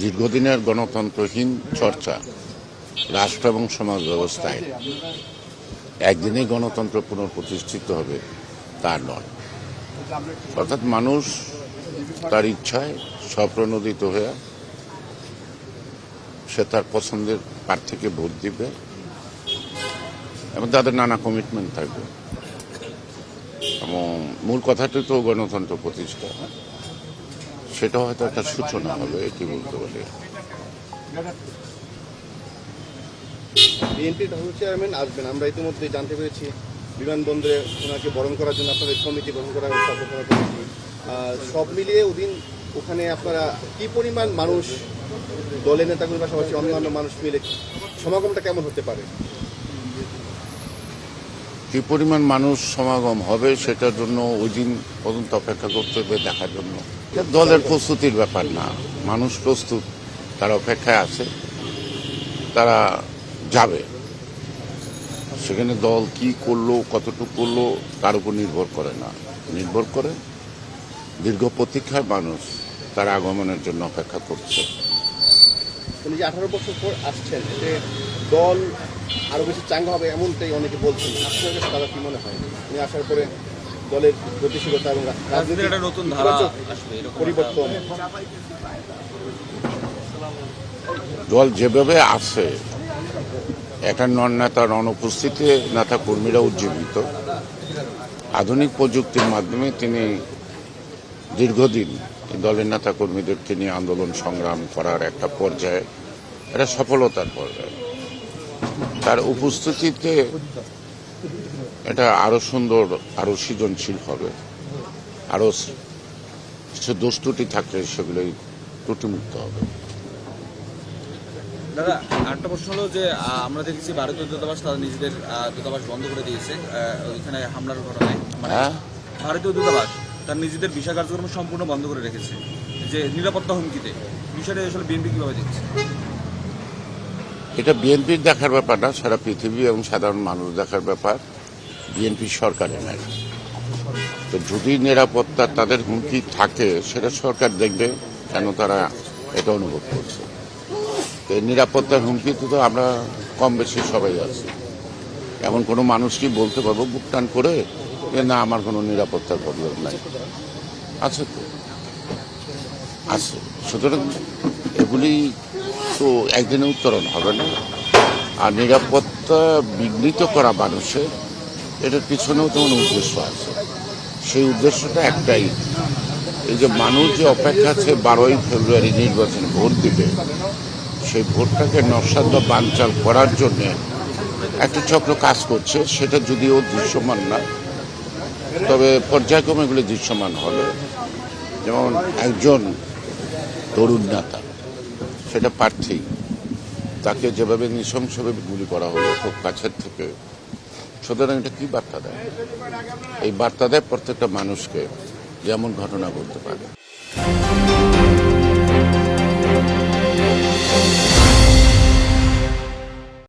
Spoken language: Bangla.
দীর্ঘদিনের গণতন্ত্রহীন চর্চা রাষ্ট্র এবং সমাজ ব্যবস্থায়। একদিনেই গণতন্ত্র পুনঃপ্রতিষ্ঠিত হবে তা নয়। অর্থাৎ মানুষ তার ইচ্ছায় স্বপ্রণোদিত হয়ে সে তার পছন্দের প্রার্থীকে ভোট দিবে এবং তাদের নানা কমিটমেন্ট থাকবে। এবং মূল কথাটি তো গণতন্ত্র প্রতিষ্ঠা। সেটা হয়তো একটা সূচনা হবে, এটি বলতে পারি। বিএনপির ভাইস চেয়ারম্যান আসবেন, আমরা ইতিমধ্যে জানতে পেরেছি। বিমানবন্দরে ওনাকে বরণ করার জন্য আপনাদের কমিটি গঠন করা হয়েছে অপেক্ষা সব মিলিয়ে ওদিন ওখানে আপনারা কি পরিমাণ মানুষ, দলের নেতাগুলোর পাশাপাশি অন্যান্য মানুষ মিলে সমাগমটা কেমন হতে পারে? কি পরিমাণ মানুষ সমাগম হবে সেটার জন্য ওই দিন পর্যন্ত অপেক্ষা করতে হবে দেখার জন্য। দলের প্রস্তুতির ব্যাপার না। মানুষ প্রস্তুত, তারা অপেক্ষায় আছে, তারা যাবে। সেখানে দল কি করল, কতটুকু করল, তার উপর নির্ভর করে না। নির্ভর করে দীর্ঘ প্রতীক্ষায় মানুষ তার আগমনের জন্য অপেক্ষা করছে। আঠারো বছর পর আসছেন দল আরও বেশি চাঙ্গা হবে এমনটাই অনেকে বলছেন। আপনার কাছে তারা কি মনে হয়? উনি আসার পরে দলের গতিশীলতা এবং রাজনীতির একটা নতুন ধারা পরিবর্তন। দল যেভাবে আছে একটা নন নেতার অনুপস্থিতিতে নেতা কর্মীরা উজ্জীবিত। আধুনিক প্রযুক্তির মাধ্যমে তিনি দীর্ঘদিন দলের নেতা কর্মীদেরকে নিয়ে আন্দোলন সংগ্রাম করার একটা পর্যায়ে এটা সফলতার পর্যায়ে। তার উপস্থিতিতে এটা আরও সুন্দর আরও সৃজনশীল হবে। আরও কিছু দোষ ত্রুটি থাকলে সেগুলোই ত্রুটিমুক্ত হবে। দাদা আরেকটা প্রশ্ন হলো যে আমরা দেখেছি ভারতীয় দূতাবাস তারা নিজেদের দূতাবাস বন্ধ করে দিয়েছে। ওইখানে হামলার ঘটনায়। মানে হ্যাঁ? ভারতীয় দূতাবাস তার নিজেদের ভিসা কার্যক্রম সম্পূর্ণ বন্ধ করে রেখেছে। যে নিরাপত্তা হুমকিতে। বিষয়টা আসলে বিএনপি কীভাবে দেখছে? এটা বিএনপির দেখার ব্যাপার না, সারা পৃথিবী এবং সাধারণ মানুষ দেখার ব্যাপার। বিএনপি সরকারের নাই তো যদি নিরাপত্তা তাদের হুমকি থাকে, সেটা সরকার দেখবে কেন তারা এটা অনুভব করছে। তো এই নিরাপত্তার হুমকিতে তো আমরা কম বেশি সবাই আছি। এমন কোনো মানুষ কি বলতে পারব বুক টান করে যে, না, আমার কোনো নিরাপত্তার প্রবলেম নাই। আছে তো। আছে। সুতরাং এগুলি তো একদিনে উত্তরণ হবে না। আর নিরাপত্তা বিঘ্নিত করা মানুষের, এটার পিছনেও তো কোনো উদ্দেশ্য আছে। সেই উদ্দেশ্যটা একটাই। এই যে মানুষ যে অপেক্ষা আছে বারোই ফেব্রুয়ারি নির্বাচনে ভোট দিবে, সেই ভোটটাকে নস্বাদ বানচাল করার জন্য একটা চক্র কাজ করছে, সেটা যদিও দৃশ্যমান না, তবে পর্যায়ক্রমে এগুলো দৃশ্যমান হবে যেমন একজন তরুণ নেতা সেটা প্রার্থী তাকে যেভাবে নৃশংসভাবে গুলি করা হলো, খুব কাছের থেকে। সুতরাং এটা কি বার্তা দেয়? এই বার্তা দেয় প্রত্যেকটা মানুষকে, যেমন ঘটনা ঘটতে পারে।